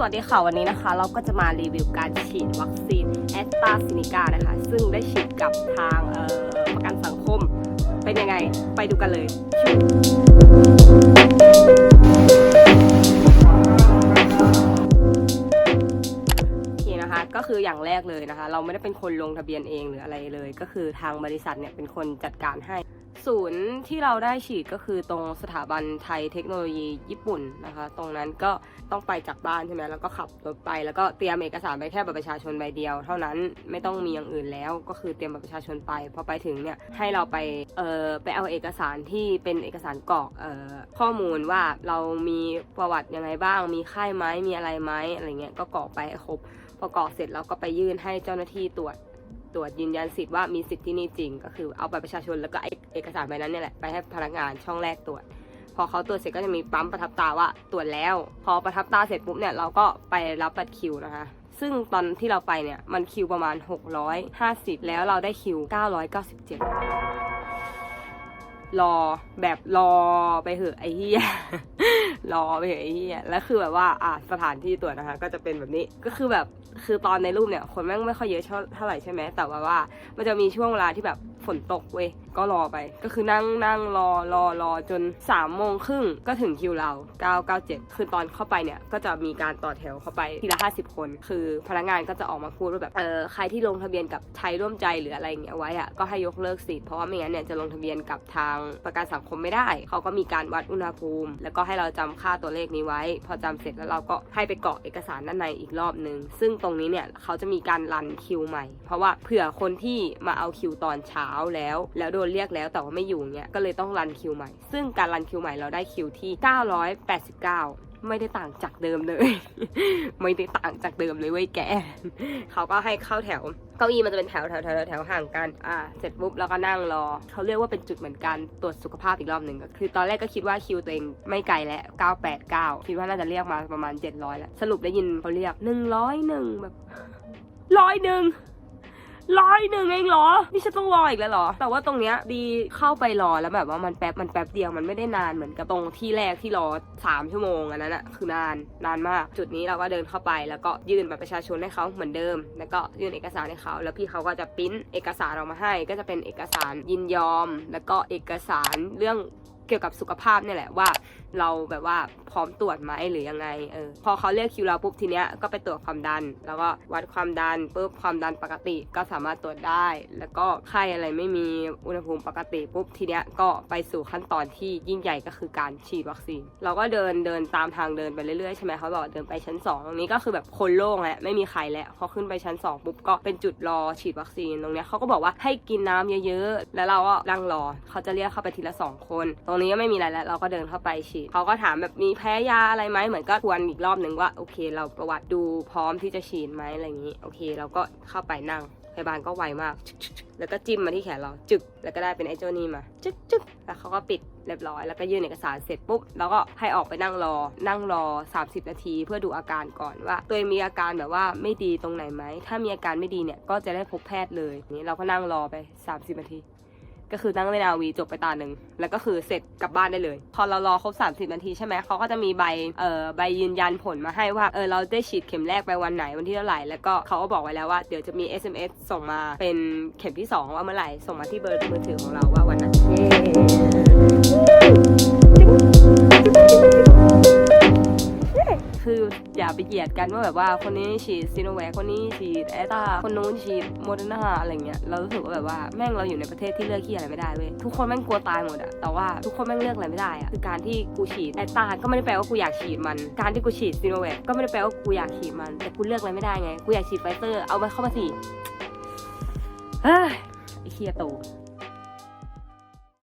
สวัสดีค่ะวันนี้นะคะ เราก็จะมารีวิวการฉีดวัคซีนแอสตราซินิกานะคะ ซึ่งได้ฉีดกับทางประกันสังคม เป็นยังไงไปดูกันเลยโอเคนะคะก็คืออย่างแรกเลยนะคะ เราไม่ได้เป็นคนลงทะเบียนเองหรืออะไรเลย ก็คือทางบริษัทเนี่ยเป็นคนจัดการให้ ศูนย์ที่เราได้ฉีดก็คือตรงสถาบันไทยเทคโนโลยีญี่ปุ่นนะคะ ตรงนั้นก็ต้องไปจากบ้านใช่ไหมแล้วก็ขับรถไป แล้วก็เตรียมเอกสารไปแค่บัตรประชาชนใบเดียว เท่านั้นไม่ต้องมีอย่างอื่นแล้วก็คือเตรียมบัตรประชาชนไปพอไปถึงเนี่ยให้เราไปเอ่อไปเอาเอกสารที่เป็นเอกสารกรอกเอ่อข้อมูลว่าเรามีประวัติยังไงบ้าง มีไข้ไหมมีอะไรไหมอะไรเงี้ยก็กรอกไปครบพอกรอกเสร็จเราก็ไปยื่นให้เจ้าหน้าที่ตรวจตรวจยืนยันสิทธิ์ว่ามีสิทธิ์ที่นี่จริง ก็คือเอาบัตรประชาชนแล้วก็ไอ้ เอกสารใบนั้นเนี่ยแหละไปให้พนักงานช่องแรกตรวจ พอเขาตรวจเสร็จก็จะมีปั๊มประทับตาว่าตรวจแล้ว พอประทับตาเสร็จปุ๊บเนี่ยเราก็ไปรับบัตรคิวนะคะซึ่งตอนที่เราไปเนี่ยมันคิวประมาณ 650 แล้วเราได้คิว 997 รอแบบรอไปเหอะไอ้เหี้ยรอไปเหอะไอ้เหี้ยแล้วคือแบบว่าอะสถานที่ตรวจนะคะ ก็จะเป็นแบบนี้ก็คือแบบคือตอนในรูปเนี่ยคนแม่งไม่ค่อยเยอะเท่าเท่าไหร่ใช่ไหมแต่ว่าว่า มันจะมีช่วงเวลาที่แบบ ฝนตกเว้ยก็รอไป ก็คือนั่งนั่งรอรอรอจน3ามโมงครึ่งก็ถึงคิวเรา 997 คือตอนเข้าไปเนี่ยก็จะมีการต่อแถวเข้าไปทีละ 50 คน คือพนักงานก็จะออกมาพูดว่าแบบเออใครที่ลงทะเบียนกับไทยร่วมใจหรืออะไรเงี้ยไว้อะก็ให้ยกเลิกสิทธิ์เพราะว่าไม่งั้นเนี่ยจะลงทะเบียนกับทางประกันสังคมไม่ได้ เขาก็มีการวัดอุณหภูมิ แล้วก็ให้เราจำค่าตัวเลขนี้ไว้ พอจำเสร็จแล้วเราก็ให้ไปกรอกเอกสารด้านในอีกรอบนึง ซึ่งตรงนี้เนี่ยเขาจะมีการรันคิวใหม่ เพราะว่าเผื่อคนที่มาเอาคิวตอนเช้าแล้ว แล้วโดนเรียกแล้วแต่ว่าไม่อยู่เนี่ยก็เลยต้องรันคิวใหม่ ซึ่งการรันคิวใหม่เราได้คิวที่ 989ไม่ได้ต่างจากเดิมเลย ไม่ได้ต่างจากเดิมเลยเว้ยแก เขาก็ให้เข้าแถว เก้าอี้มันจะเป็นแถวแถวแถวแถวห่างกัน อ่า เสร็จปุ๊บแล้วก็นั่งรอ เขาเรียกว่าเป็นจุดเหมือนกันตรวจสุขภาพอีกรอบหนึ่งก็คือ ตอนแรกก็คิดว่าคิวตัวเองไม่ไกลแล้ว 989 คิดว่าน่าจะเรียกมาประมาณ 700แล้ว สรุปได้ยินเขาเรียก 101แบบร้อยหนึ่ง ร้อยหนึ่งเองเหรอ นี่ฉันต้องรออีกแล้วเหรอ แต่ว่าตรงเนี้ยดีเข้าไปรอแล้วแบบว่ามันแป๊บมันแป๊บเดียวมันไม่ได้นานเหมือนกับตรงที่แรกที่รอสามชั่วโมงอันนั้นอะคือนานนานมาก จุดนี้เราก็เดินเข้าไปแล้วก็ยื่นบัตรประชาชนให้เขาเหมือนเดิม แล้วก็ยื่นเอกสารให้เขา แล้วพี่เขาก็จะปริ้นเอกสารออกมาให้ ก็จะเป็นเอกสารยินยอม แล้วก็เอกสารเรื่องเกี่ยวกับสุขภาพเนี่ยแหละว่าเราแบบว่าพร้อมตรวจไหมหรือยังไงเออพอเขาเรียกคิวเราปุ๊บทีเนี้ยก็ไปตรวจความดัน แล้วก็วัดความดันปุ๊บความดันปกติก็สามารถตรวจได้ แล้วก็ไข้อะไรไม่มีอุณหภูมิปกติปุ๊บทีเนี้ยก็ไปสู่ขั้นตอนที่ยิ่งใหญ่ก็คือการฉีดวัคซีน เราก็เดินเดินตามทางเดินไปเรื่อยๆใช่ไหมเขาบอกเดินไปชั้นสองตรงนี้ก็คือแบบคนโล่งแล้วไม่มีใครแล้วพอขึ้นไปชั้นสองปุ๊บก็เป็นจุดรอฉีดวัคซีนตรงเนี้ยเขาก็บอกว่าให้กินน้ำเยอะๆแล้วเราก็นั่งรอเขาจะเรียกเข้าไปทีละสองคน ตรงนี้ก็ไม่มีอะไรแล้วเราก็เดินเข้าไปฉีดเขาก็ถามแบบมีแพ้ยาอะไรไหมเหมือนก็ทวนอีกรอบหนึ่งว่าโอเค เราประวัติดูพร้อมที่จะฉีดไหมอะไรอย่างนี้โอเค เราก็เข้าไปนั่งพยาบาลก็ไวมากชึกชึกชึกแล้วก็จิ้มมาที่แขนเราจึกแล้วก็ได้เป็นไอ้เจ้านี่มาจึกจึกแล้วเขาก็ปิดเรียบร้อยแล้วก็ยื่นเอกสารเสร็จปุ๊บแล้วก็ให้ออกไปนั่งรอ นั่งรอ 30 นาที เพื่อดูอาการก่อนว่า ตัวเองมีอาการแบบว่าไม่ดีตรงไหนไหมถ้ามีอาการไม่ดีเนี่ยก็จะได้พบแพทย์เลยนี่เราก็นั่งรอไป 30 นาที ก็คือนั่งเล่นอาวีจบไปตาหนึ่งแล้วก็คือเสร็จกลับบ้านได้เลย พอเรารอครบ 30 นาทีใช่ไหมเขาก็จะมีใบเอ่อใบยืนยันผลมาให้ว่าเออเราได้ฉีดเข็มแรกไปวันไหนวันที่เท่าไหร่แล้วก็เขาก็บอกไว้แล้วว่าเดี๋ยวจะมี SMS ส่งมาเป็นเข็มที่ 2 ว่าเมื่อไหร่ส่งมาที่เบอร์มือถือของเราว่าวันนั้น อย่าไปเหยียดกันว่าแบบว่าคนนี้ฉีดซีโนแวคคนนี้ฉีดแอตตาคนนู้นฉีดโมเดอร์นาอะไรเงี้ยเรารู้สึกว่าแบบว่าแม่งเราอยู่ในประเทศที่เลือกที่อะไรไม่ได้เว้ยทุกคนแม่งกลัวตายหมดอะแต่ว่าทุกคนแม่งเลือกอะไรไม่ได้อะคือการที่กูฉีดแอตตาก็ไม่ได้แปลว่ากูอยากฉีดมัน การที่กูฉีดซีโนแวคก็ไม่ได้แปลว่ากูอยากฉีดมัน แต่กูเลือกอะไรไม่ได้ไงกูอยากฉีดไฟเซอร์เอาไปเข้ามาสิเฮ้ยไอ้เคียโต